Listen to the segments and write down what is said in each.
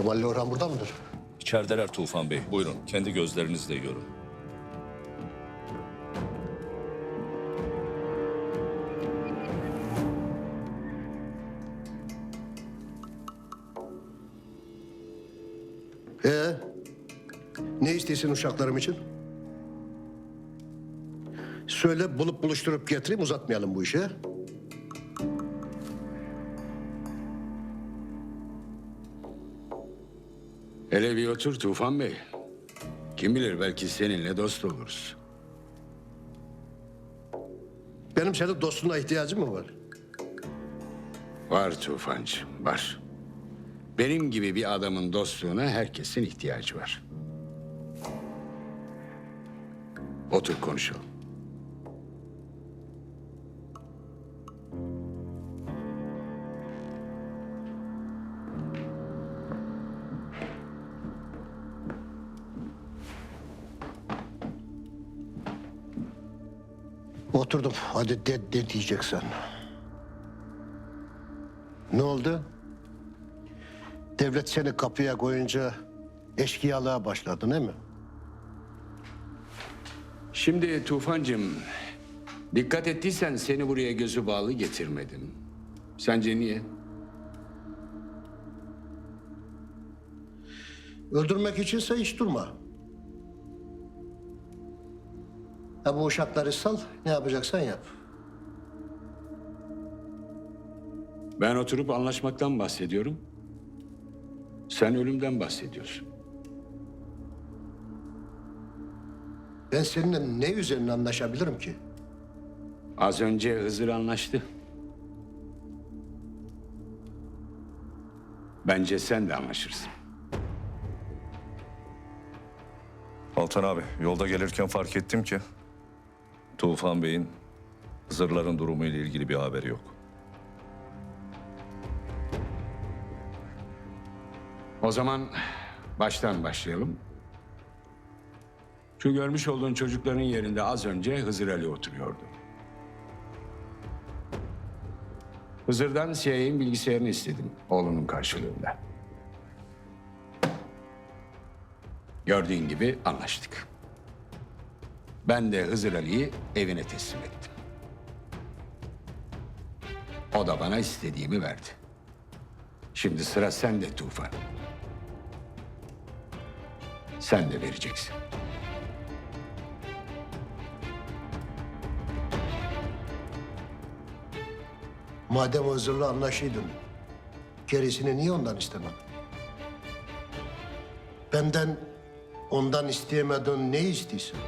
Kemal ile Orhan burada mıdır? İçerideler Tufan Bey. Buyurun kendi gözlerinizle görün. Ee, ne istiyorsun uşaklarım için? Söyle bulup buluşturup getireyim uzatmayalım bu işi. Hele bir otur Tufan Bey. Kim bilir belki seninle dost oluruz. Benim senin dostuna ihtiyacım mı var? Var Tufancığım, var. Benim gibi bir adamın dostluğuna herkesin ihtiyacı var. Otur konuşalım. Oturdum. Hadi de, de diyeceksen. Ne oldu? Devlet seni kapıya koyunca eşkıyalığa başladın değil mi? Şimdi Tufancığım, dikkat ettiysen seni buraya gözü bağlı getirmedim. Sence niye? Öldürmek içinse hiç durma. Ha bu uşakları sal, ne yapacaksan yap. Ben oturup anlaşmaktan bahsediyorum. Sen ölümden bahsediyorsun. Ben seninle ne üzerine anlaşabilirim ki? Az önce Hızır anlaştı. Bence sen de anlaşırsın. Altan abi yolda gelirken fark ettim ki Tufan Bey'in Hızırların durumuyla ilgili bir haberi yok. O zaman baştan başlayalım. Şu görmüş olduğun çocukların yerinde az önce Hızır Ali oturuyordu. Hızır'dan CIA'nin bilgisayarını istedim oğlunun karşılığında. Gördüğün gibi anlaştık. Ben de Hızır Ali'yi evine teslim ettim. O da bana istediğimi verdi. Şimdi sıra sende Tufan. Sen de vereceksin. Madem Hızır'la anlaşıydın, gerisini niye ondan istemem? Benden ondan isteyemedin ne istiyorsun?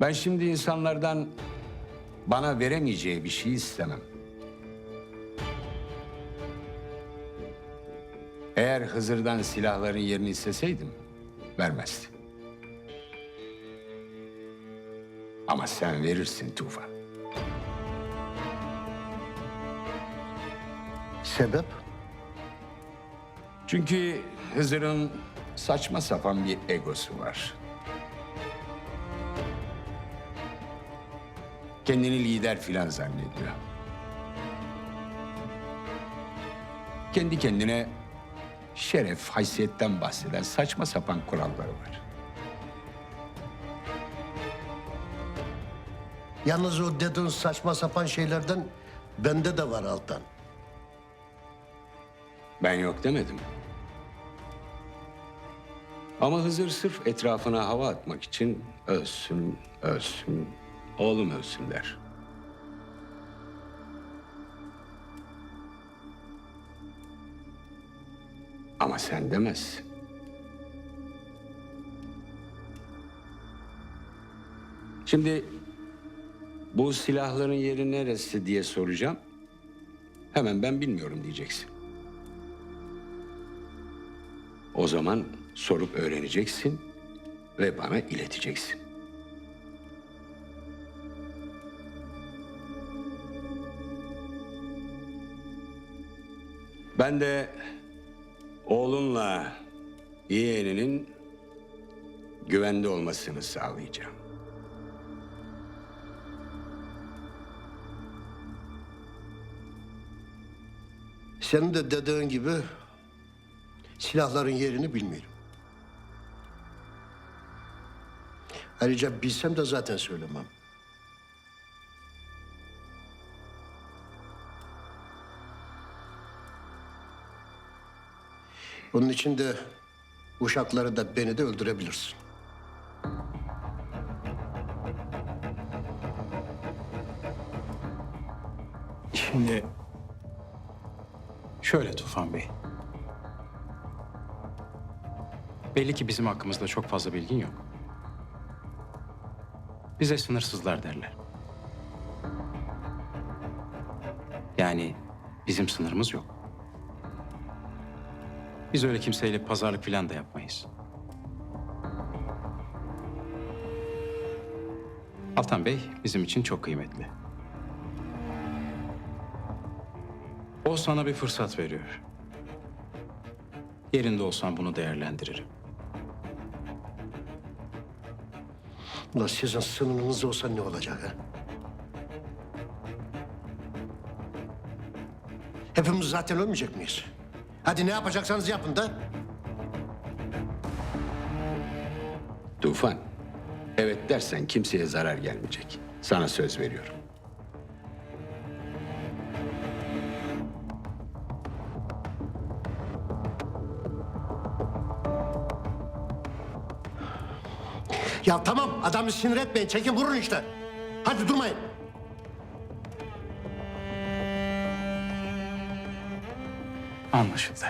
Ben şimdi insanlardan bana veremeyeceği bir şey istemem. Eğer Hızır'dan silahların yerini isteseydim vermezdi. Ama sen verirsin Tufan. Sebep? Çünkü Hızır'ın saçma sapan bir egosu var. Kendini lider filan zannediyor. Kendi kendine şeref, haysiyetten bahseden saçma sapan kuralları var. Yalnız o dediğin saçma sapan şeylerden bende de var Altan. Ben yok demedim. Ama Hızır sırf etrafına hava atmak için ölsün, ölsün, oğlum ölsün der. Ama sen demezsin. Şimdi bu silahların yeri neresi diye soracağım. Hemen ben bilmiyorum diyeceksin. O zaman sorup öğreneceksin ve bana ileteceksin. Ben de oğlunla yeğeninin güvende olmasını sağlayacağım. Senin de dediğin gibi Silahların yerini bilmiyorum. Ayrıca bilsem de zaten söylemem. Onun için de uşakları da beni de öldürebilirsin. Şimdi şöyle Tufan Bey. Belli ki bizim hakkımızda çok fazla bilgin yok. Bize sınırsızlar derler. Yani bizim sınırımız yok. Biz öyle kimseyle pazarlık falan da yapmayız. Altan Bey bizim için çok kıymetli. O sana bir fırsat veriyor. Yerinde olsam bunu değerlendiririm. Ulan sizin sınırınız olsa ne olacak ha? Hepimiz zaten ölmeyecek miyiz? Hadi ne yapacaksanız yapın da. Tufan, evet dersen kimseye zarar gelmeyecek. Sana söz veriyorum. Ya tamam adamı sinir etmeyin. Çekin vurun işte. Hadi durmayın. Anlaşıldı.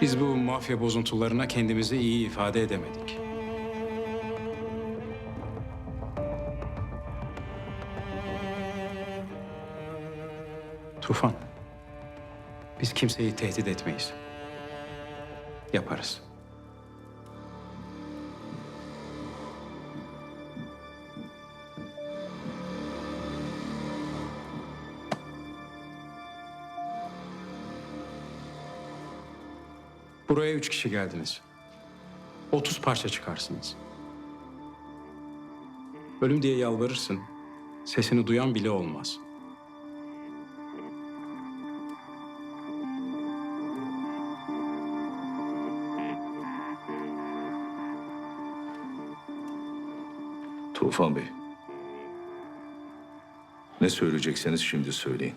Biz bu mafya bozuntularına kendimizi iyi ifade edemedik. Tufan, biz kimseyi tehdit etmeyiz. Yaparız. Buraya üç kişi geldiniz. Otuz parça çıkarsınız. Ölüm diye yalvarırsın. Sesini duyan bile olmaz. Tufan Bey. Ne söyleyecekseniz şimdi söyleyin.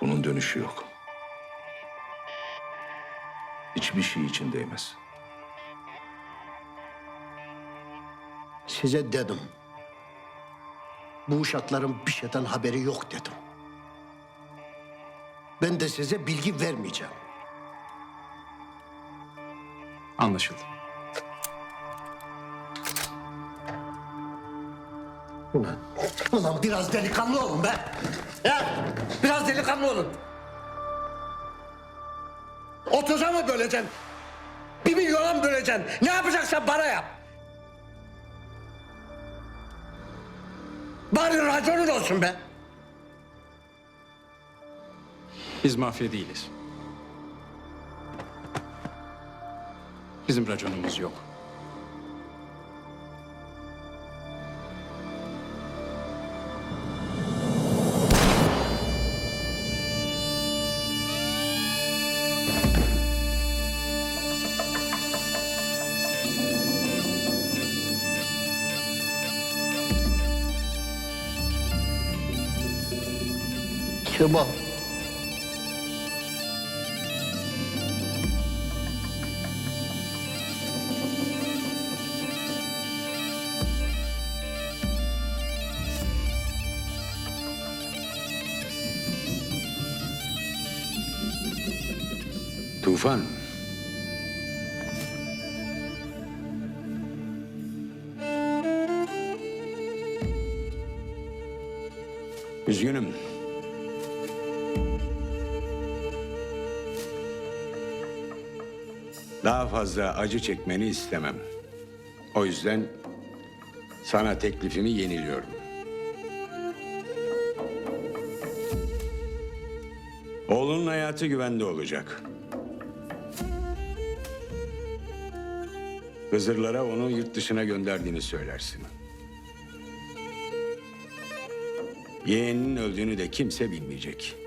Bunun dönüşü yok. Hiçbir şey için değmez. Size dedim. Bu uşakların bir şeyden haberi yok dedim. Ben de size bilgi vermeyeceğim. Anlaşıldı. Ulan, ulan biraz delikanlı olun be. Ya, biraz delikanlı olun. Otuza mı böleceksin? Bir milyona mı böleceksin? Ne yapacaksan bana yap. Bari raconun olsun be. Biz mafya değiliz. Bizim raconumuz yok. Kemal. Tufan. Üzgünüm. Daha fazla acı çekmeni istemem. O yüzden sana teklifimi yeniliyorum. Oğlunun hayatı güvende olacak. Hızırlara onu yurt dışına gönderdiğini söylersin. Yeğeninin öldüğünü de kimse bilmeyecek.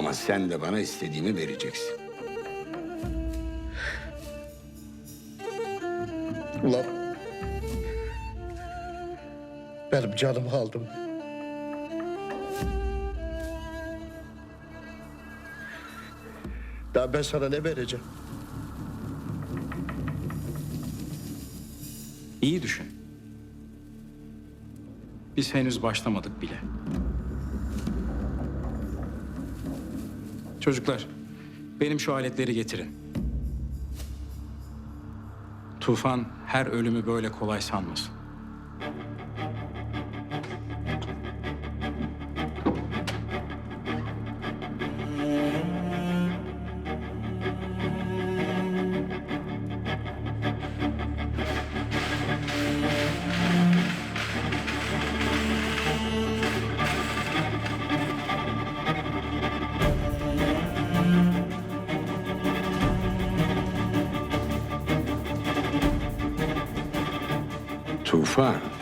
Ama sen de bana istediğimi vereceksin. Ulan benim canımı aldın. Daha ben sana ne vereceğim? İyi düşün. Biz henüz başlamadık bile. Çocuklar, benim şu aletleri getirin. Tufan her ölümü böyle kolay sanmasın. Tufan.